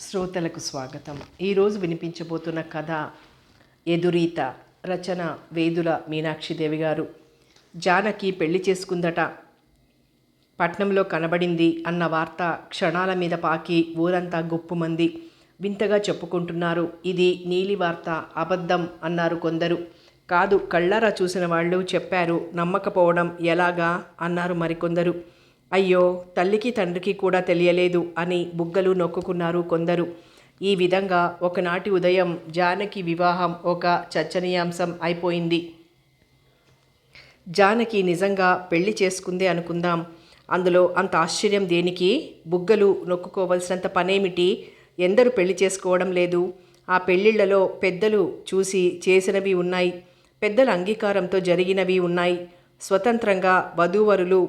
శ్రోతలకు స్వాగతం. ఈరోజు వినిపించబోతున్న కథ ఎదురీత రచన వేదుల మీనాక్షిదేవి గారు. జానకి పెళ్ళి చేసుకుందట. పట్నంలో కనబడింది అన్న వార్త క్షణాల మీద పాకి ఊరంతా గుప్పుమంది. వింతగా చెప్పుకుంటున్నారు. ఇది నీలి వార్త అబద్ధం అన్నారు కొందరు. కాదు కళ్ళారా చూసిన వాళ్ళు చెప్పారు నమ్మకపోవడం ఎలాగా? అన్నారు మరికొందరు. అయ్యో తల్లికి తండ్రికి కూడా తెలియలేదు అని బుగ్గలు నొక్కుకున్నారు కొందరు. ఈ విధంగా ఒకనాటి ఉదయం జానకి వివాహం ఒక చర్చనీయాంశం అయిపోయింది. జానకి నిజంగా పెళ్ళి చేసుకుందే అనుకుందాం. అందులో అంత ఆశ్చర్యం దేనికి? బుగ్గలు నొక్కుకోవలసినంత పనేమిటి? ఎందరు పెళ్ళి చేసుకోవడం లేదు. ఆ పెళ్ళిళ్ళలో పెద్దలు చూసి చేసినవి ఉన్నాయి. పెద్దల అంగీకారంతో జరిగినవి ఉన్నాయి. స్వతంత్రంగా వధూవరులు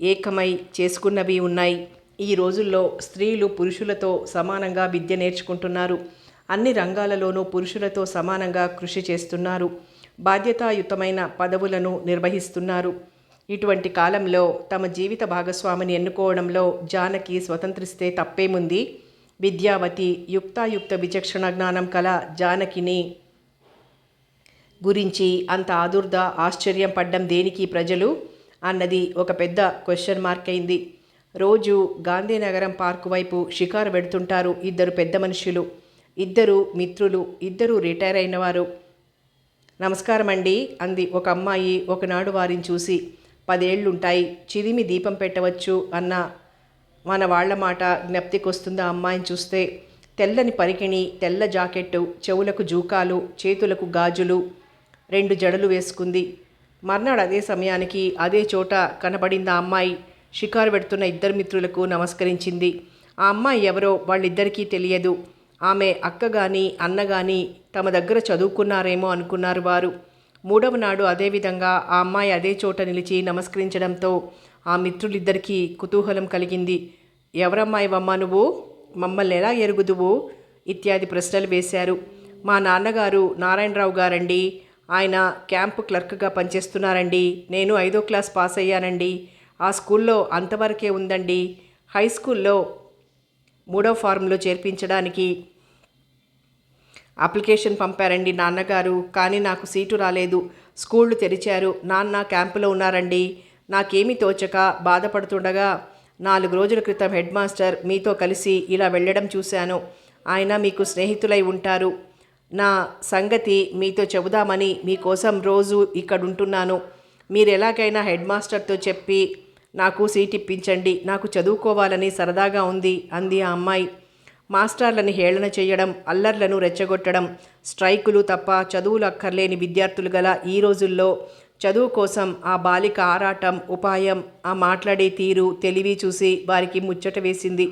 ఏకమై చేసుకున్నవి ఉన్నాయి. ఈ రోజుల్లో స్త్రీలు పురుషులతో సమానంగా విద్య నేర్చుకుంటున్నారు. అన్ని రంగాలలోనూ పురుషులతో సమానంగా కృషి చేస్తున్నారు. బాధ్యతాయుతమైన పదవులను నిర్వహిస్తున్నారు. ఇటువంటి కాలంలో తమ జీవిత భాగస్వామిని ఎన్నుకోవడంలో జానకి స్వతంత్రిస్తే తప్పేముంది? విద్యావతి యుక్తాయుక్త విచక్షణ జ్ఞానం కల జానకిని గురించి అంత ఆదుర్ద ఆశ్చర్యం పడ్డం దేనికి ప్రజలు? అన్నది ఒక పెద్ద క్వశ్చన్ మార్క్ అయింది. రోజు గాంధీనగరం పార్కు వైపు షికారు పెడుతుంటారు ఇద్దరు పెద్ద మనుషులు. ఇద్దరు మిత్రులు ఇద్దరు రిటైర్ అయినవారు నమస్కారం అండి అంది ఒక అమ్మాయి ఒకనాడు వారిని చూసి. పదేళ్ళుంటాయి చిరిమి దీపం పెట్టవచ్చు అన్న మన వాళ్ళ మాట జ్ఞప్తికొస్తుందా అమ్మాయిని చూస్తే. తెల్లని పరికిణి తెల్ల జాకెట్టు చెవులకు జూకాలు చేతులకు గాజులు రెండు జడలు వేసుకుంది. మర్నాడు అదే సమయానికి అదే చోట కనబడింది ఆ అమ్మాయి. షికారు పెడుతున్న ఇద్దరు మిత్రులకు నమస్కరించింది. ఆ అమ్మాయి ఎవరో వాళ్ళిద్దరికీ తెలియదు. ఆమె అక్క కానీ అన్న కానీ తమ దగ్గర చదువుకున్నారేమో అనుకున్నారు వారు. మూడవ నాడు అదేవిధంగా ఆ అమ్మాయి అదే చోట నిలిచి నమస్కరించడంతో ఆ మిత్రులిద్దరికీ కుతూహలం కలిగింది. ఎవరమ్మాయివమ్మ నువ్వు? మమ్మల్ని ఎలా ఎరుగుదువు? ఇత్యాది ప్రశ్నలు వేశారు. మా నాన్నగారు నారాయణరావు గారండి. ఆయన క్యాంపు క్లర్క్గా పనిచేస్తున్నారండి. నేను ఐదో క్లాస్ పాస్ అయ్యానండి ఆ స్కూల్లో అంతవరకే ఉందండి. హై స్కూల్లో మూడో ఫారంలో చేర్పించడానికి అప్లికేషన్ పంపారండి నాన్నగారు. కానీ నాకు సీటు రాలేదు. స్కూళ్ళు తెరిచారు. నాన్న క్యాంపులో ఉన్నారండి. నాకేమీ తోచక బాధపడుతుండగా నాలుగు రోజుల క్రితం హెడ్ మాస్టర్ మీతో కలిసి ఇలా వెళ్ళడం చూశాను. ఆయన మీకు స్నేహితులై ఉంటారు. నా సంగతి మీతో చెబుదామని మీకోసం రోజు ఇక్కడ ఉంటున్నాను మీరు ఎలాగైనా హెడ్ మాస్టర్తో చెప్పి నాకు సీట్ ఇప్పించండి నాకు చదువుకోవాలని సరదాగా ఉంది అంది ఆ అమ్మాయి. మాస్టర్లను హేళన చేయడం అల్లర్లను రెచ్చగొట్టడం స్ట్రైకులు తప్ప చదువులు అక్కర్లేని విద్యార్థులు గల ఈ రోజుల్లో చదువు కోసం ఆ బాలిక ఆరాటం ఉపాయం ఆ మాట్లాడే తీరు తెలివి చూసి వారికి ముచ్చట వేసింది.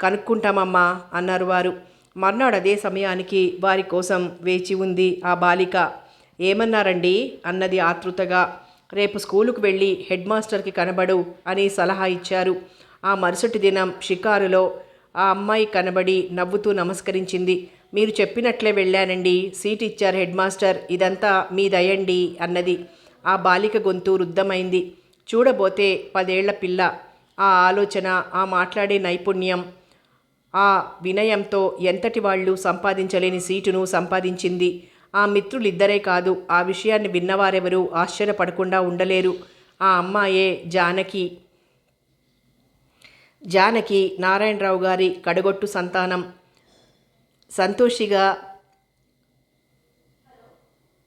కనుక్కుంటామమ్మా అన్నారు వారు. మర్నాడు అదే సమయానికి వారి కోసం వేచి ఉంది ఆ బాలిక. ఏమన్నారండి? అన్నది ఆతృతగా. రేపు స్కూలుకు వెళ్ళి హెడ్ మాస్టర్కి కనబడు అని సలహా ఇచ్చారు. ఆ మరుసటి దినం షికారులో ఆ అమ్మాయి కనబడి నవ్వుతూ నమస్కరించింది. మీరు చెప్పినట్లే వెళ్ళానండి. సీట్ ఇచ్చారు హెడ్ మాస్టర్. ఇదంతా మీదయండి అన్నది. ఆ బాలిక గొంతు రుద్ధమైంది చూడబోతే పదేళ్ళ పిల్ల. ఆ ఆలోచన ఆ మాట్లాడే నైపుణ్యం ఆ వినయంతో ఎంతటి వాళ్ళు సంపాదించలేని సీటును సంపాదించింది. ఆ మిత్రులిద్దరే కాదు ఆ విషయాన్ని విన్నవారెవరూ ఆశ్చర్యపడకుండా ఉండలేరు. ఆ అమ్మాయే జానకి. జానకి నారాయణరావు గారి కడగొట్టు సంతానం. సంతోషిగా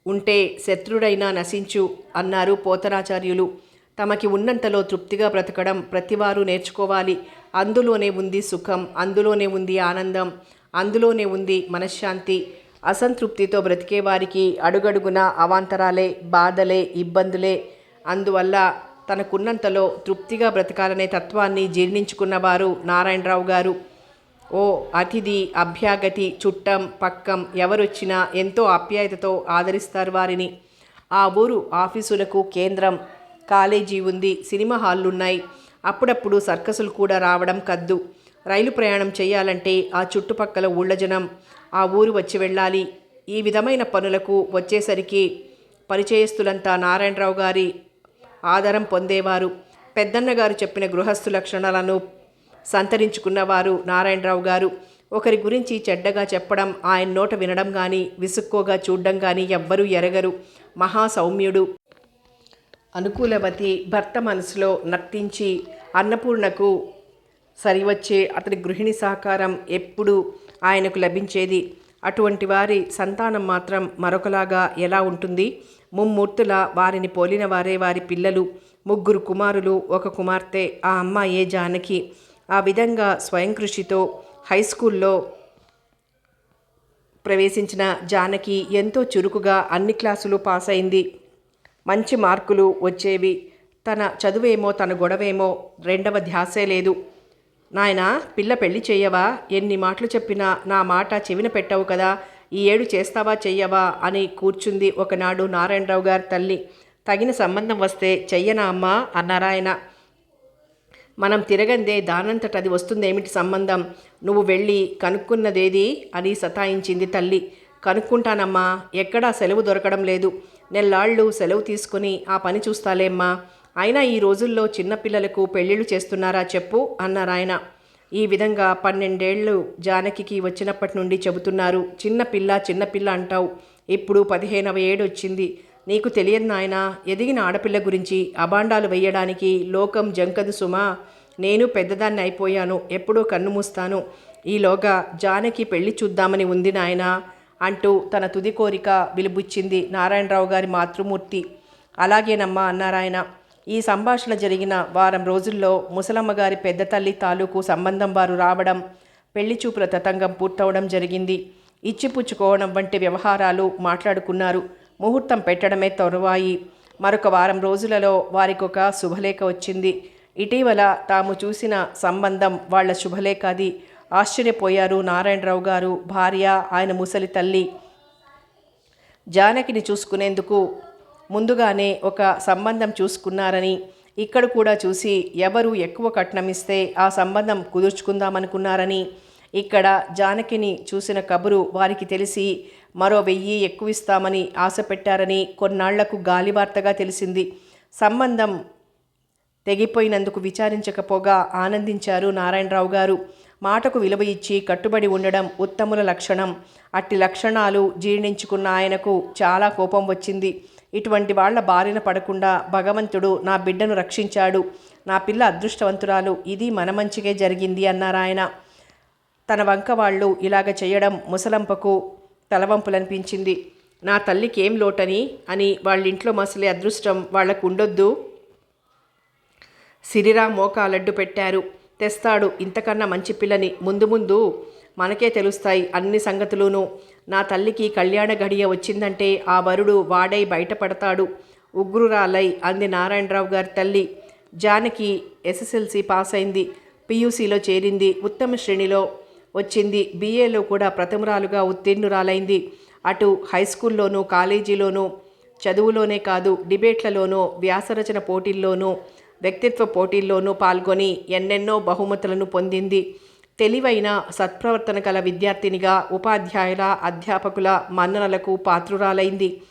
ఉంటే శత్రుడైనా నశించు అన్నారు పోతరాచార్యులు తమకి ఉన్నంతలో తృప్తిగా బ్రతకడం ప్రతివారు నేర్చుకోవాలి. అందులోనే ఉంది సుఖం అందులోనే ఉంది ఆనందం అందులోనే ఉంది మనశ్శాంతి. అసంతృప్తితో బ్రతికే వారికి అడుగడుగున అవాంతరాలే బాధలే ఇబ్బందులే. అందువల్ల తనకున్నంతలో తృప్తిగా బ్రతకాలనే తత్వాన్ని జీర్ణించుకున్నవారు నారాయణరావు గారు. ఓ అతిథి అభ్యాగతి చుట్టం పక్కం ఎవరొచ్చినా ఎంతో ఆప్యాయతతో ఆదరిస్తారు వారిని. ఆ ఊరు ఆఫీసులకు కేంద్రం. కాలేజీ ఉంది సినిమా హాళ్ళున్నాయి. అప్పుడప్పుడు సర్కసులు కూడా రావడం కద్దు. రైలు ప్రయాణం చేయాలంటే ఆ చుట్టుపక్కల ఊళ్ళ జనం ఆ ఊరు వచ్చి వెళ్ళాలి. ఈ విధమైన పనులకు వచ్చేసరికి పరిచయస్తులంతా నారాయణరావు గారి ఆధారం పొందేవారు. పెద్దన్న గారు చెప్పిన గృహస్థు లక్షణాలను సంతరించుకున్నవారు నారాయణరావు గారు. ఒకరి గురించి చెడ్డగా చెప్పడం ఆయన నోట వినడం కానీ విసుక్కోగా చూడడం కానీ ఎవ్వరూ ఎరగరు. మహాసౌమ్యుడు. అనుకూలవతి భర్త మనసులో నర్తించి అన్నపూర్ణకు సరివచ్చే అతడి గృహిణి సహకారం ఎప్పుడు ఆయనకు లభించేది. అటువంటి వారి సంతానం మాత్రం మరొకలాగా ఎలా ఉంటుంది? ముమ్మూర్తుల వారిని పోలిన వారే వారి పిల్లలు ముగ్గురు కుమారులు ఒక కుమార్తె ఆ అమ్మాయే జానకి? ఆ విధంగా స్వయం కృషితో హై స్కూల్లో ప్రవేశించిన జానకి ఎంతో చురుకుగా అన్ని క్లాసులు పాస్ అయింది మంచి మార్కులు వచ్చేవి. తన చదువేమో తన గొడవేమో రెండవ ధ్యాసే లేదు. నాయన పిల్ల పెళ్ళి చెయ్యవా ఎన్ని మాటలు చెప్పినా నా మాట చెవిన పెట్టవు కదా. ఈ ఏడు చేస్తావా చెయ్యవా? అని కూర్చుంది ఒకనాడు నారాయణరావు గారి తల్లి. తగిన సంబంధం వస్తే చెయ్యనా అమ్మా? అన్నారాయన మనం తిరగందే దానంతట అది వస్తుందేమిటి సంబంధం? నువ్వు వెళ్ళి కనుక్కున్నదేది? అని సతాయించింది తల్లి. కనుక్కుంటానమ్మా ఎక్కడా సెలవు దొరకడం లేదు. నెల్లాళ్ళు సెలవు తీసుకుని ఆ పని చూస్తాలేమ్మా అయినా ఈ రోజుల్లో చిన్నపిల్లలకు పెళ్ళిళ్ళు చేస్తున్నారా చెప్పు అన్నారాయన ఈ విధంగా పన్నెండేళ్ళు జానకి వచ్చినప్పటి నుండి చెబుతున్నారు. చిన్నపిల్ల చిన్నపిల్ల అంటావు. ఇప్పుడు పదిహేనవ ఏడు వచ్చింది. నీకు తెలియదు నాయన ఎదిగిన ఆడపిల్ల గురించి అబాండాలు వేయడానికి లోకం జంకదు సుమా. నేను పెద్దదాన్ని అయిపోయాను. ఎప్పుడూ కన్ను మూస్తాను. ఈలోగా జానకి పెళ్ళి చూద్దామని ఉంది నాయనా అంటూ తన తుది కోరిక విలుబుచ్చింది నారాయణరావు గారి మాతృమూర్తి. అలాగేనమ్మా అన్నారాయన. ఈ సంభాషణ జరిగిన వారం రోజుల్లో ముసలమ్మ గారి పెద్ద తల్లి తాలూకు సంబంధం వారు రావడం పెళ్ళి చూపుల తతంగం పూర్తవడం జరిగింది. ఇచ్చిపుచ్చుకోవడం వంటి వ్యవహారాలు మాట్లాడుకున్నారు. ముహూర్తం పెట్టడమే తొరవాయి. మరొక వారం రోజులలో వారికొక శుభలేఖ వచ్చింది. ఇటీవల తాము చూసిన సంబంధం వాళ్ళ శుభలేఖ అది. ఆశ్చర్యపోయారు నారాయణరావు గారు. భార్య ఆయన ముసలి తల్లి. జానకిని చూసుకునేందుకు ముందుగానే ఒక సంబంధం చూసుకున్నారని ఇక్కడ కూడా చూసి ఎవరు ఎక్కువ కట్నమిస్తే ఆ సంబంధం కుదుర్చుకుందామనుకున్నారని ఇక్కడ జానకిని చూసిన కబురు వారికి తెలిసి మరో వెయ్యి ఎక్కువ ఇస్తామని ఆశ పెట్టారని కొన్నాళ్ళకు గాలివార్తగా తెలిసింది. సంబంధం తెగిపోయినందుకు విచారించకపోగా ఆనందించారు నారాయణరావు గారు. మాటకు విలువ ఇచ్చి కట్టుబడి ఉండడం ఉత్తముల లక్షణం. అట్టి లక్షణాలు జీర్ణించుకున్న ఆయనకు చాలా కోపం వచ్చింది. ఇటువంటి వాళ్ళ బారిన పడకుండా భగవంతుడు నా బిడ్డను రక్షించాడు. నా పిల్ల అదృష్టవంతురాలు. ఇది మన మంచిగే జరిగింది అన్నారాయన తన వంక వాళ్ళు ఇలాగ చేయడం ముసలంపకు తలవంపులనిపించింది. నా తల్లికి ఏం లోటని? అని వాళ్ళింట్లో మసలే అదృష్టం వాళ్ళకు ఉండొద్దు. సిరిరా మోకాలడ్డు పెట్టారు. తెస్తాడు. ఇంతకన్నా మంచి పిల్లని ముందు ముందు మనకే తెలుస్తాయి అన్ని సంగతులును. నా తల్లికి కళ్యాణ గడియ వచ్చిందంటే ఆ వరుడు వాడై బయటపడతాడు. ఉగ్రురాలై అంది నారాయణరావు గారి తల్లి. జానకి ఎస్ఎస్ఎల్సి పాస్ అయింది పియూసీలో చేరింది. ఉత్తమ శ్రేణిలో వచ్చింది. బీఏలో కూడా ప్రథమురాలుగా ఉత్తీర్ణురాలైంది. అటు హై స్కూల్లోనూ కాలేజీలోనూ చదువులోనే కాదు డిబేట్లలోనూ వ్యాసరచన పోటీల్లోనూ వ్యక్తిత్వ పోటీల్లోనూ పాల్గొని ఎన్నెన్నో బహుమతులను పొందింది. తెలివైన సత్ప్రవర్తన గల విద్యార్థినిగా ఉపాధ్యాయుల అధ్యాపకుల మన్ననలకు పాత్రురాలైంది.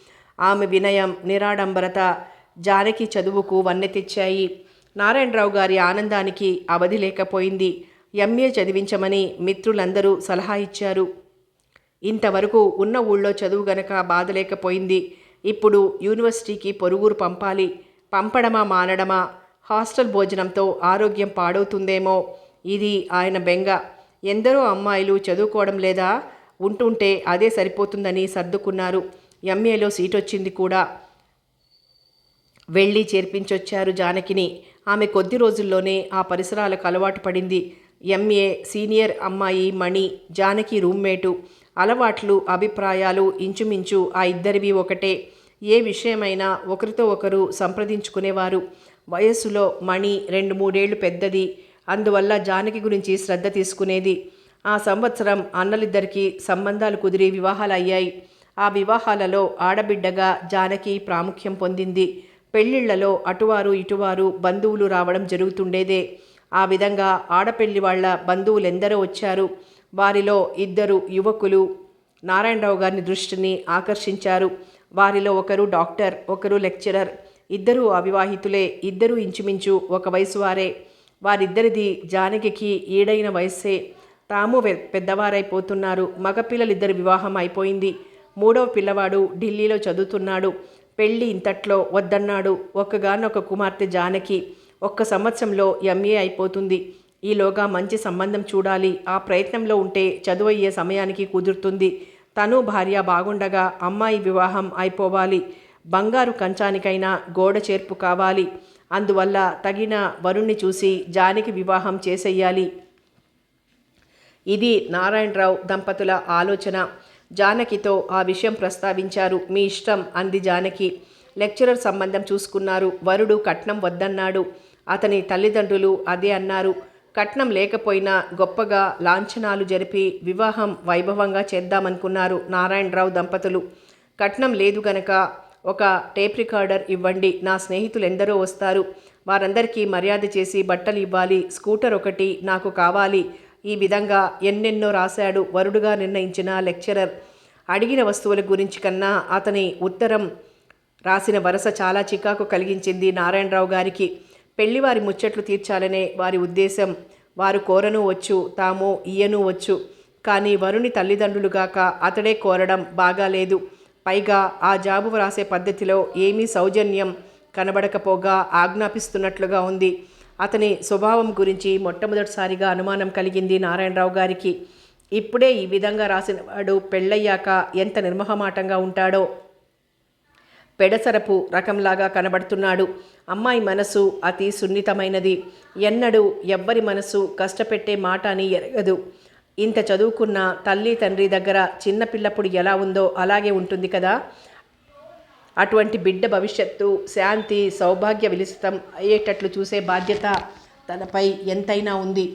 ఆమె వినయం నిరాడంబరత జానకి చదువుకు వన్నె తెచ్చాయి నారాయణరావు గారి ఆనందానికి అవధి లేకపోయింది. ఎంఏ చదివించమని మిత్రులందరూ సలహా ఇచ్చారు. ఇంతవరకు ఉన్న ఊళ్ళో చదువు గనక బాధ లేకపోయింది. ఇప్పుడు యూనివర్సిటీకి పొరుగురు పంపాలి. పంపడమా మానడమా? హాస్టల్ భోజనంతో ఆరోగ్యం పాడవుతుందేమో. ఇది ఆయన బెంగ. ఎందరో అమ్మాయిలు చదువుకోవడం లేదా ఉంటుంటే అదే సరిపోతుందని సర్దుకున్నారు. ఎంఏలో సీట్ వచ్చింది కూడా. వెళ్ళి చేర్పించొచ్చారు జానకిని. ఆమె కొద్ది రోజుల్లోనే ఆ పరిసరాలకు అలవాటు పడింది. ఎంఏ సీనియర్ అమ్మాయి మణి జానకి రూమ్మేటు. అలవాట్లు అభిప్రాయాలు ఇంచుమించు ఆ ఇద్దరివి ఒకటే. ఏ విషయమైనా ఒకరితో ఒకరు సంప్రదించుకునేవారు. వయస్సులో మణి రెండు మూడేళ్ళు పెద్దది. అందువల్ల జానకి గురించి శ్రద్ధ తీసుకునేది. ఆ సంవత్సరం అన్నలిద్దరికీ సంబంధాలు కుదిరి వివాహాలు అయ్యాయి ఆ వివాహాలలో ఆడబిడ్డగా జానకి ప్రాముఖ్యం పొందింది. పెళ్ళిళ్ళలో అటువారు ఇటువారు బంధువులు రావడం జరుగుతుండేదే. ఆ విధంగా ఆడపెళ్ళి వాళ్ళ బంధువులెందరో వచ్చారు. వారిలో ఇద్దరు యువకులు నారాయణరావు గారిని దృష్టిని ఆకర్షించారు. వారిలో ఒకరు డాక్టర్ ఒకరు లెక్చరర్. ఇద్దరూ అవివాహితులే. ఇద్దరూ ఇంచుమించు ఒక వయసు వారే వారిద్దరిది జానకికి ఈడైన వయస్సే. తాము పెద్దవారైపోతున్నారు మగపిల్లలిద్దరి వివాహం అయిపోయింది. మూడవ పిల్లవాడు ఢిల్లీలో చదువుతున్నాడు. పెళ్ళి ఇంతట్లో వద్దన్నాడు. ఒక్కగానొక్క కుమార్తె జానకి. ఒక్క సంవత్సరంలో ఎంఏ అయిపోతుంది. ఈలోగా మంచి సంబంధం చూడాలి. ఆ ప్రయత్నంలో ఉంటే చదువు అయ్యే సమయానికి కుదురుతుంది. తను భార్య బాగుండగా అమ్మాయి వివాహం అయిపోవాలి. బంగారు కంచానికైనా గోడ చేర్పు కావాలి. అందువల్ల తగిన వరుణ్ణి చూసి జానికి వివాహం చేసేయాలి. ఇది నారాయణరావు దంపతుల ఆలోచన. జానకితో ఆ విషయం ప్రస్తావించారు. మీ ఇష్టం అంది జానకి. లెక్చరర్ సంబంధం చూసుకున్నారు. వరుడు కట్నం వద్దన్నాడు. అతని తల్లిదండ్రులు అదే అన్నారు. కట్నం లేకపోయినా గొప్పగా లాంఛనాలు జరిపి వివాహం వైభవంగా చేద్దామనుకున్నారు నారాయణరావు దంపతులు. కట్నం లేదు గనక ఒక టేప్ రికార్డర్ ఇవ్వండి నా స్నేహితులు ఎందరో వస్తారు. వారందరికీ మర్యాద చేసి బట్టలు ఇవ్వాలి స్కూటర్ ఒకటి నాకు కావాలి. ఈ విధంగా ఎన్నెన్నో రాశాడు వరుడుగా నిర్ణయించిన లెక్చరర్. అడిగిన వస్తువుల గురించి కన్నా అతని ఉత్తరం రాసిన వరస చాలా చికాకు కలిగించింది నారాయణరావు గారికి. పెళ్ళివారి ముచ్చట్లు తీర్చాలనే వారి ఉద్దేశం. వారు కోరను వచ్చు తాము ఇయ్యను వచ్చు. కానీ వరుని తల్లిదండ్రులుగాక అతడే కోరడం బాగాలేదు. పైగా ఆ జాబు వ్రాసే పద్ధతిలో ఏమీ సౌజన్యం కనబడకపోగా ఆజ్ఞాపిస్తున్నట్లుగా ఉంది. అతని స్వభావం గురించి మొట్టమొదటిసారిగా అనుమానం కలిగింది నారాయణరావు గారికి. ఇప్పుడే ఈ విధంగా రాసిన వాడు పెళ్ళయ్యాక ఎంత నిర్మహమాటంగా ఉంటాడో. పెడసరపు రకంలాగా కనబడుతున్నాడు. అమ్మాయి మనసు అతి సున్నితమైనది. ఎన్నడూ ఎవ్వరి మనసు కష్టపెట్టే మాట అని ఎరగదు. ఇంత చదువుకున్న తల్లి తండ్రి దగ్గర చిన్నపిల్లప్పుడు ఎలా ఉందో అలాగే ఉంటుంది కదా. అటువంటి బిడ్డ భవిష్యత్తు శాంతి సౌభాగ్య విలిసితం అయ్యేటట్లు చూసే బాధ్యత తనపై ఎంతైనా ఉంది.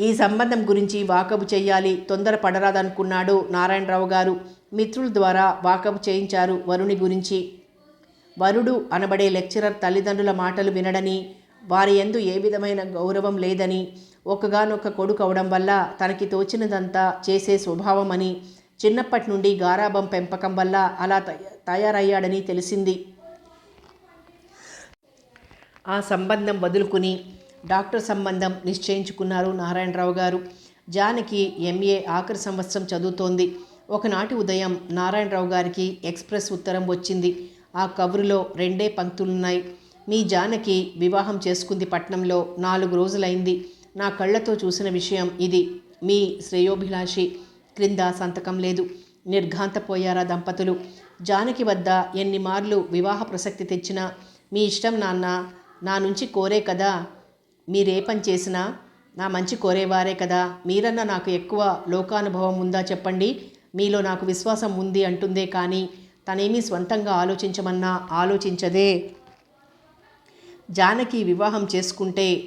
ఈ సంబంధం గురించి వాకబు చేయాలి తొందర పడరాదనుకున్నాడు నారాయణరావు గారు. మిత్రుల ద్వారా వాకబు చేయించారు వరుణి గురించి. వరుడు అనబడే లెక్చరర్ తల్లిదండ్రుల మాటలు వినడని వారి ఎందు ఏ విధమైన గౌరవం లేదని ఒక్కగానొక్క కొడుకు అవడం వల్ల తనకి తోచినదంతా చేసే స్వభావం అని చిన్నప్పటి నుండి గారాబం పెంపకం వల్ల అలా తయారయ్యాడని తెలిసింది. ఆ సంబంధం వదులుకుని డాక్టర్ సంబంధం నిశ్చయించుకున్నారు నారాయణరావు గారు. జానకి ఎంఏ ఆఖరి సంవత్సరం చదువుతోంది. ఒకనాటి ఉదయం నారాయణరావు గారికి ఎక్స్ప్రెస్ ఉత్తరం వచ్చింది. ఆ కబురులో రెండే పంక్తులున్నాయి. మీ జానకి వివాహం చేసుకుంది పట్నంలో నాలుగు రోజులైంది. నా కళ్ళతో చూసిన విషయం ఇది. మీ శ్రేయోభిలాషి క్రింద సంతకం లేదు. నిర్ఘాంతపోయారా దంపతులు? జానకి వద్ద ఎన్ని మార్లు వివాహ ప్రసక్తి తెచ్చినా మీ ఇష్టం నాన్న నా నుంచి కోరే కదా. మీరే పని చేసినా నా మంచి కోరేవారే కదా. మీరన్నా నాకు ఎక్కువ లోకానుభవం ఉందా చెప్పండి. మీలో నాకు విశ్వాసం ఉంది అంటుందే కానీ తనేమీ స్వంతంగా ఆలోచించమన్నా ఆలోచించదే. జానకి వివాహం చేసుకుంటే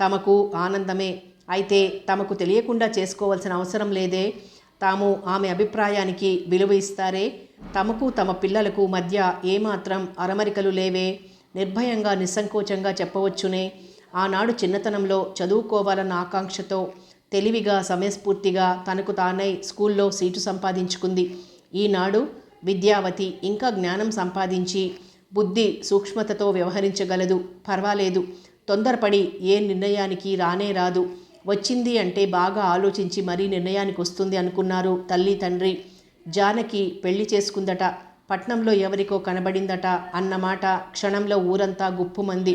తమకు ఆనందమే. అయితే తమకు తెలియకుండా చేసుకోవాల్సిన అవసరం లేదే. తాము ఆమె అభిప్రాయానికి విలువ ఇస్తారే. తమకు తమ పిల్లలకు మధ్య ఏమాత్రం అరమరికలు లేవే. నిర్భయంగా నిస్సంకోచంగా చెప్పవచ్చునే. ఆనాడు చిన్నతనంలో చదువుకోవాలన్న ఆకాంక్షతో తెలివిగా సమయస్ఫూర్తిగా తనకు తానై స్కూల్లో సీటు సంపాదించుకుంది. ఈనాడు విద్యావతి ఇంకా జ్ఞానం సంపాదించి బుద్ధి సూక్ష్మతతో వ్యవహరించగలదు. పర్వాలేదు. తొందరపడి ఏ నిర్ణయానికి రానే రాదు. వచ్చింది అంటే బాగా ఆలోచించి మరీ నిర్ణయానికి వస్తుంది అనుకున్నారు తల్లి తండ్రి. జానకి పెళ్ళి చేసుకుందట పట్నంలో ఎవరికో కనబడిందట అన్నమాట క్షణంలో ఊరంతా గుప్పుమంది.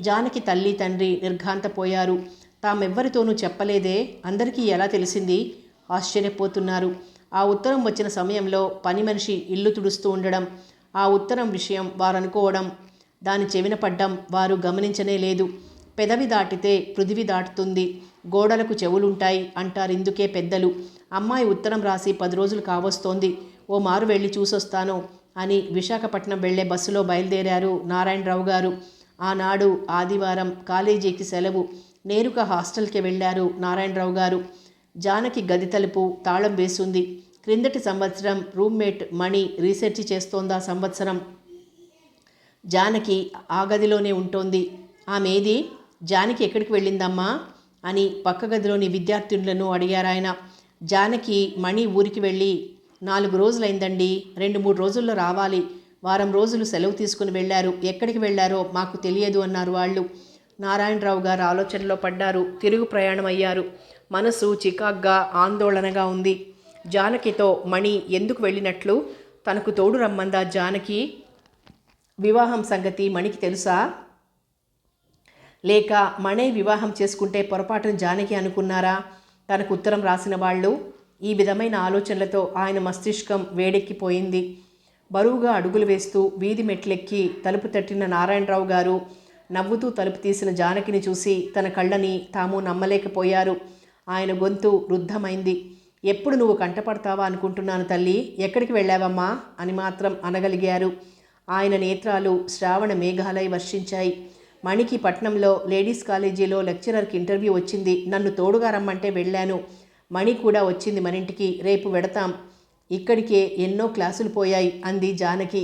జానకి తల్లి తండ్రి నిర్ఘాంతపోయారు. తామెవ్వరితోనూ చెప్పలేదే అందరికీ ఎలా తెలిసింది? ఆశ్చర్యపోతున్నారు. ఆ ఉత్తరం వచ్చిన సమయంలో పని మనిషి ఇల్లు తుడుస్తూ ఉండడం ఆ ఉత్తరం విషయం వారు అనుకోవడం దాని చెవిన పడ్డం వారు గమనించనే లేదు. పెదవి దాటితే పృథివి దాటుతుంది. గోడలకు చెవులుంటాయి అంటారు ఇందుకే పెద్దలు. అమ్మాయి ఉత్తరం రాసి పది రోజులు కావస్తోంది. ఓ మారు వెళ్ళి చూసొస్తాను అని విశాఖపట్నం వెళ్ళే బస్సులో బయలుదేరారు నారాయణరావు గారు. ఆనాడు ఆదివారం కాలేజీకి సెలవు. నేరుగా హాస్టల్కి వెళ్ళారు నారాయణరావు గారు. జానకి గది తలుపు తాళం వేసింది. క్రిందటి సంవత్సరం రూమ్మేట్ మణి రీసెర్చ్ చేస్తోందా సంవత్సరం. జానకి ఆ గదిలోనే ఉంటోంది. ఆమెది జానకి ఎక్కడికి వెళ్ళిందమ్మా? అని పక్క గదిలోని విద్యార్థినులను అడిగారాయన జానకి మణి ఊరికి వెళ్ళి నాలుగు రోజులైందండి రెండు మూడు రోజుల్లో రావాలి. వారం రోజులు సెలవు తీసుకుని వెళ్ళారు. ఎక్కడికి వెళ్ళారో మాకు తెలియదు అన్నారు వాళ్ళు. నారాయణరావు గారు ఆలోచనలో పడ్డారు. తిరుగు ప్రయాణం అయ్యారు. మనసు చికాగ్గా ఆందోళనగా ఉంది. జానకితో మణి ఎందుకు వెళ్ళినట్లు? తనకు తోడు రమ్మందా జానకి? వివాహం సంగతి మణికి తెలుసా? లేక మణే వివాహం చేసుకుంటే పొరపాటున జానకి అనుకున్నారా? తనకు ఉత్తరం రాసిన వాళ్ళు ఈ విధమైన ఆలోచనలతో ఆయన మస్తిష్కం వేడెక్కిపోయింది. బరువుగా అడుగులు వేస్తూ వీధి మెట్లెక్కి తలుపు తట్టిన నారాయణరావు గారు నవ్వుతూ తలుపు తీసిన జానకిని చూసి తన కళ్ళని తాము నమ్మలేకపోయారు. ఆయన గొంతు రుద్ధమైంది. ఎప్పుడు నువ్వు కంటపడతావా అనుకుంటున్నాను తల్లి? ఎక్కడికి వెళ్ళావమ్మా? అని మాత్రం అనగలిగారు. ఆయన నేత్రాలు శ్రావణ మేఘాలై వర్షించాయి. మణికి పట్నంలో లేడీస్ కాలేజీలో లెక్చరర్కి ఇంటర్వ్యూ వచ్చింది. నన్ను తోడుగా రమ్మంటే వెళ్ళాను. మణి కూడా వచ్చింది మనింటికి రేపు వెడతాం. ఇక్కడికే ఎన్నో క్లాసులు పోయాయి అంది జానకి.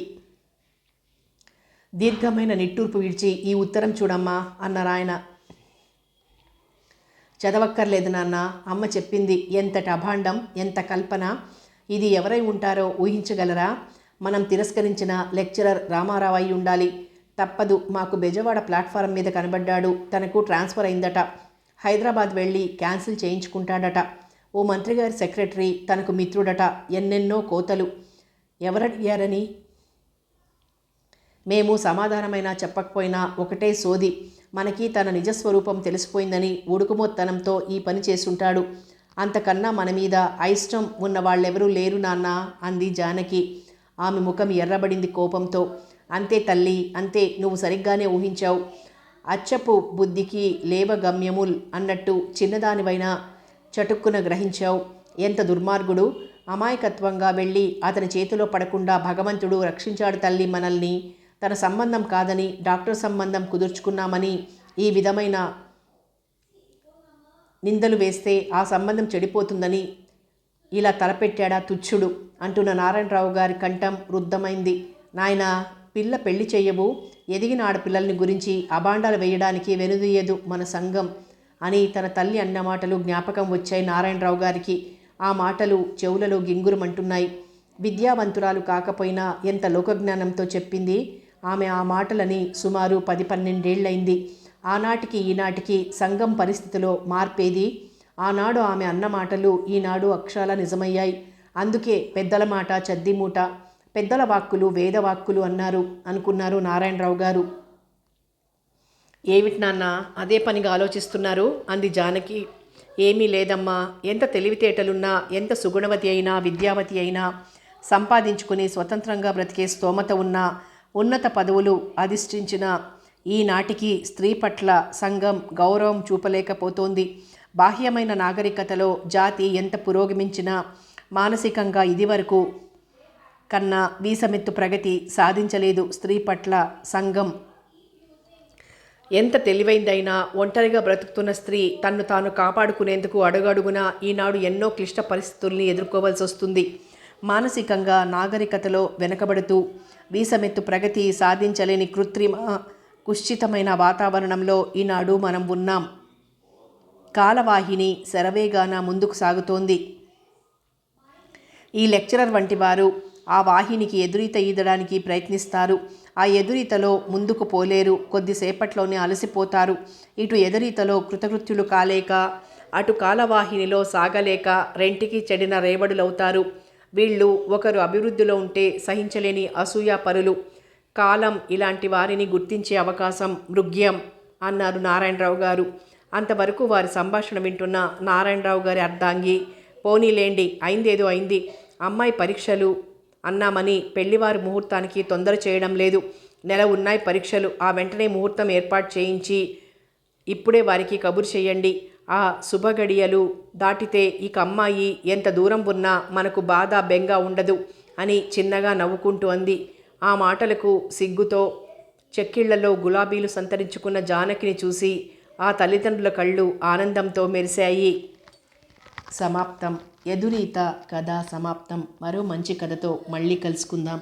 దీర్ఘమైన నిట్టూర్పు విడిచి ఈ ఉత్తరం చూడమ్మా అన్నారాయన చదవక్కర్లేదు నాన్న అమ్మ చెప్పింది. ఎంతటి అభాండం ఎంత కల్పన. ఇది ఎవరై ఉంటారో ఊహించగలరా? మనం తిరస్కరించిన లెక్చరర్ రామారావు అయి ఉండాలి. తప్పదు మాకు బెజవాడ ప్లాట్ఫారం మీద కనబడ్డాడు. తనకు ట్రాన్స్ఫర్ అయిందట. హైదరాబాద్ వెళ్ళి క్యాన్సిల్ చేయించుకుంటాడట. ఓ మంత్రి గారి సెక్రటరీ తనకు మిత్రుడట. ఎన్నెన్నో కోతలు. ఎవరడిగారని? మేము సమాధానమైనా చెప్పకపోయినా ఒకటే సోది. మనకి తన నిజస్వరూపం తెలిసిపోయిందని ఉడుకుమొత్తనంతో ఈ పని చేసుంటాడు అంతకన్నా మన మీద అయిష్టం ఉన్న వాళ్ళెవరూ లేరు నాన్న అంది జానకి. ఆమె ముఖం ఎర్రబడింది కోపంతో. అంతే తల్లి అంతే నువ్వు సరిగ్గానే ఊహించావు. అచ్చపు బుద్ధికి లేవగమ్యముల్ అన్నట్టు చిన్నదానివైనా చటుక్కున గ్రహించావు. ఎంత దుర్మార్గుడు. అమాయకత్వంగా వెళ్ళి అతని చేతిలో పడకుండా భగవంతుడు రక్షించాడు తల్లి మనల్ని. తన సంబంధం కాదని డాక్టర్ సంబంధం కుదుర్చుకున్నామని ఈ విధమైన నిందలు వేస్తే ఆ సంబంధం చెడిపోతుందని ఇలా తలపెట్టాడా తుచ్చుడు అంటున్న నారాయణరావు గారి కంఠం రుద్ధమైంది. నాయన పిల్ల పెళ్ళి చేయవు ఎదిగిన ఆడపిల్లల్ని గురించి అబాండాలు వేయడానికి వెనుదీయదు మన సంఘం అని తన తల్లి అన్న మాటలు జ్ఞాపకం వచ్చాయి నారాయణరావు గారికి. ఆ మాటలు చెవులలో గింగురమంటున్నాయి. విద్యావంతురాలు కాకపోయినా ఎంత లోకజ్ఞానంతో చెప్పింది? ఆమె ఆ మాటలని సుమారు పది పన్నెండేళ్ళైంది. ఆనాటికి ఈనాటికి సంఘం పరిస్థితిలో మార్పేది? ఆనాడు ఆమె అన్న మాటలు ఈనాడు అక్షరాల నిజమయ్యాయి. అందుకే పెద్దల మాట చద్దిమూట పెద్దల వాక్కులు వేదవాక్కులు అన్నారు అనుకున్నారు నారాయణరావు గారు. ఏమిటి నాన్న అదే పనిగా ఆలోచిస్తున్నారు? అంది జానకి. ఏమీ లేదమ్మా ఎంత తెలివితేటలున్నా ఎంత సుగుణవతి అయినా విద్యావతి అయినా సంపాదించుకుని స్వతంత్రంగా బ్రతికే స్తోమత ఉన్న ఉన్నత పదవులు అధిష్ఠించిన ఈనాటికి స్త్రీ పట్ల సంఘం గౌరవం చూపలేకపోతోంది. బాహ్యమైన నాగరికతలో జాతి ఎంత పురోగమించినా మానసికంగా ఇదివరకు కన్నా వీసమెత్తు ప్రగతి సాధించలేదు. స్త్రీ పట్ల సంఘం ఎంత తెలివైందైనా ఒంటరిగా బ్రతుకుతున్న స్త్రీ తన్ను తాను కాపాడుకునేందుకు అడుగడుగునా ఈనాడు ఎన్నో క్లిష్ట పరిస్థితుల్ని ఎదుర్కోవాల్సి వస్తుంది. మానసికంగా నాగరికతలో వెనకబడుతూ వీసమెత్తు ప్రగతి సాధించలేని కృత్రిమ కుశ్చితమైన వాతావరణంలో ఈనాడు మనం ఉన్నాం. కాలవాహిని శరవేగాన ముందుకు సాగుతోంది. ఈ లెక్చరర్ వంటి వారు ఆ వాహినికి ఎదురీత ఈదడానికి ప్రయత్నిస్తారు. ఆ ఎదురీతలో ముందుకు పోలేరు. కొద్దిసేపట్లోనే అలసిపోతారు. ఇటు ఎదురీతలో కృతకృత్యులు కాలేక అటు కాలవాహినిలో సాగలేక రెంటికి చెడిన రేవడులవుతారు. వీళ్ళు ఒకరు అభివృద్ధిలో ఉంటే సహించలేని అసూయ పరులు. కాలం ఇలాంటి వారిని గుర్తించే అవకాశం మృగ్యం అన్నారు నారాయణరావు గారు. అంతవరకు వారి సంభాషణ వింటున్న నారాయణరావు గారి అర్ధాంగి పోనీలేండి అయిందేదో అయింది అమ్మాయి పరీక్షలు అన్నామని పెళ్ళివారి ముహూర్తానికి తొందర చేయడం లేదు నెల ఉన్నాయి పరీక్షలు ఆ వెంటనే ముహూర్తం ఏర్పాటు చేయించి ఇప్పుడే వారికి కబురు చేయండి ఆ శుభగడియలు దాటితే ఇక అమ్మాయి ఎంత దూరం ఉన్నా మనకు బాధ బెంగ ఉండదు అని చిన్నగా నవ్వుకుంటూ అంది. ఆ మాటలకు సిగ్గుతో చెక్కిళ్ళలో గులాబీలు సంతరించుకున్న జానకిని చూసి ఆ తల్లిదండ్రుల కళ్ళు ఆనందంతో మెరిశాయి. సమాప్తం. ఎదురీత కథ సమాప్తం. మరో మంచి కథతో మళ్ళీ కలుసుకుందాం.